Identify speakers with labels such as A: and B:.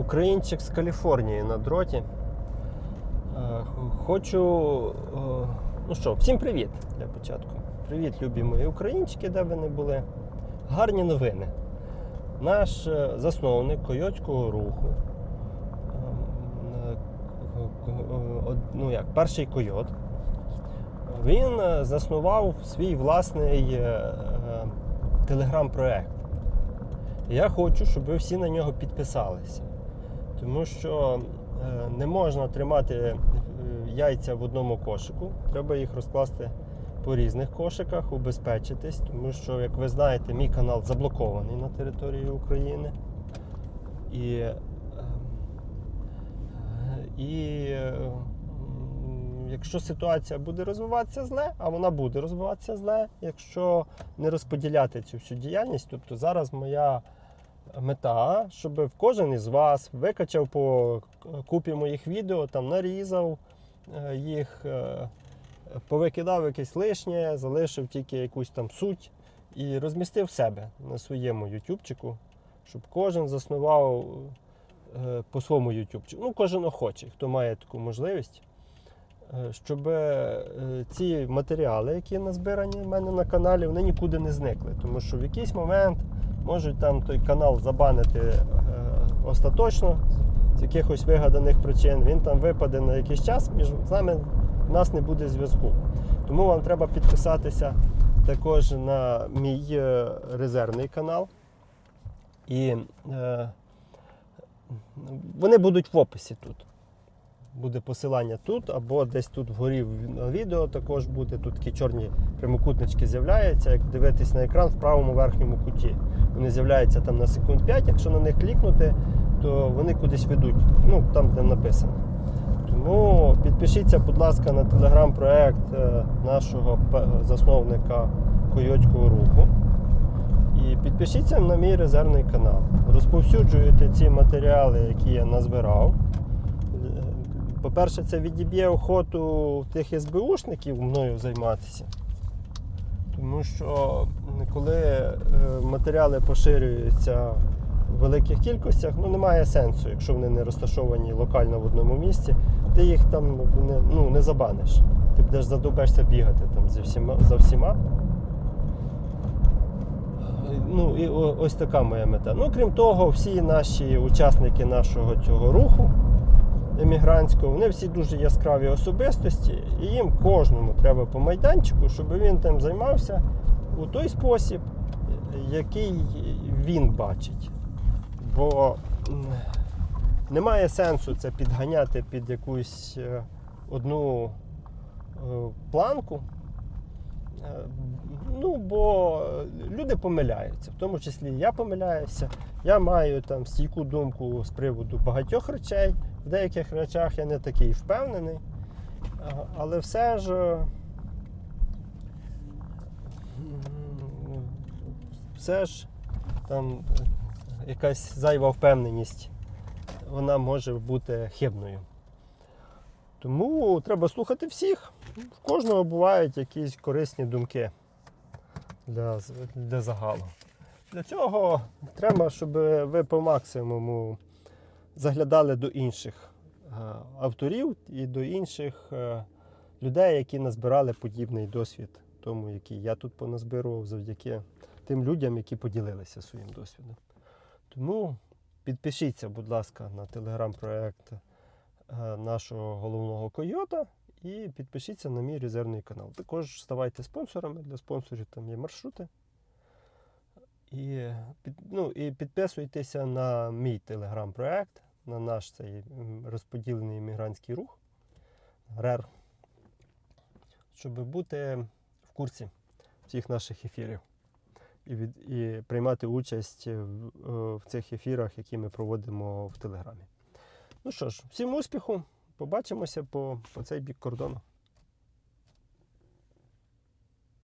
A: Українчик з Каліфорнії на дроті. Е, Хочу. е, Ну що, всім привіт для початку. Привіт, любі мої українчики, де ви не були. Гарні новини. Наш е, засновник койотського руху. Ну як, перший койот. Він заснував свій власний телеграм-проект. Я хочу, щоб ви всі на нього підписалися. Тому що е, не можна тримати е, яйця в одному кошику. Треба їх розкласти по різних кошиках, убезпечитись, тому що, як ви знаєте, мій канал заблокований на території України. І, е, і якщо ситуація буде розвиватися зле, а вона буде розвиватися зле, якщо не розподіляти цю всю діяльність, тобто зараз моя мета, щоб кожен із вас викачав по купі моїх відео, там нарізав е, їх, е, повикидав якесь лишнє, залишив тільки якусь там суть і розмістив себе на своєму ютубчику, щоб кожен заснував е, по своєму ютубчику. Ну, кожен охочий, хто має таку можливість. Щоб ці матеріали, які назбирані в мене на каналі, вони нікуди не зникли. Тому що в якийсь момент можуть там той канал забанити е, остаточно з якихось вигаданих причин. Він там випаде на якийсь час, між нами в нас не буде зв'язку. Тому вам треба підписатися також на мій е, резервний канал. І е, вони будуть в описі тут. Буде посилання тут, або десь тут вгорі на відео також буде. Тут такі чорні прямокутнички з'являються. Як дивитись на екран в правому верхньому куті. Вони з'являються там на секунд 5. Якщо на них клікнути, то вони кудись ведуть. Ну, там, де написано. Тому підпишіться, будь ласка, на телеграм-проект е, нашого засновника Койотського руху. І підпишіться на мій резервний канал. Розповсюджуйте ці матеріали, які я назбирав. По-перше, це відіб'є охоту тих СБУшників мною займатися. Тому що коли е, матеріали поширюються в великих кількостях, ну немає сенсу, якщо вони не розташовані локально в одному місці, ти їх там не, ну, не забаниш. Ти будеш задовбешся бігати там за всіма. За всіма. Ну і ось така моя мета. Ну, крім того, всі наші учасники нашого цього руху емігрантського, вони всі дуже яскраві особистості, і їм кожному треба по майданчику, щоб він тим займався у той спосіб, який він бачить. Бо немає сенсу це підганяти під якусь е, одну е, планку. Ну, бо люди помиляються, в тому числі я помиляюся. Я маю там стійку думку з приводу багатьох речей. В деяких речах я не такий впевнений. Але все ж е, все ж там якась зайва впевненість, вона може бути хибною. Тому треба слухати всіх. В кожного бувають якісь корисні думки для, для загалу. Для цього треба, щоб ви по максимуму заглядали до інших е, авторів і до інших е, людей, які назбирали подібний досвід, тому який я тут поназбирував завдяки тим людям, які поділилися своїм досвідом. Тому підпишіться, будь ласка, на телеграм-проект нашого головного койота і підпишіться на мій резервний канал. Також ставайте спонсорами. Для спонсорів там є маршрути. І, ну, і підписуйтеся на мій телеграм-проект, на наш цей розподілений іммігрантський рух РЕР, щоб бути в курсі всіх наших ефірів і, від, і приймати участь в, е, в цих ефірах, які ми проводимо в Телеграмі. Ну що ж, всім успіху! Побачимося по, по цей бік кордону.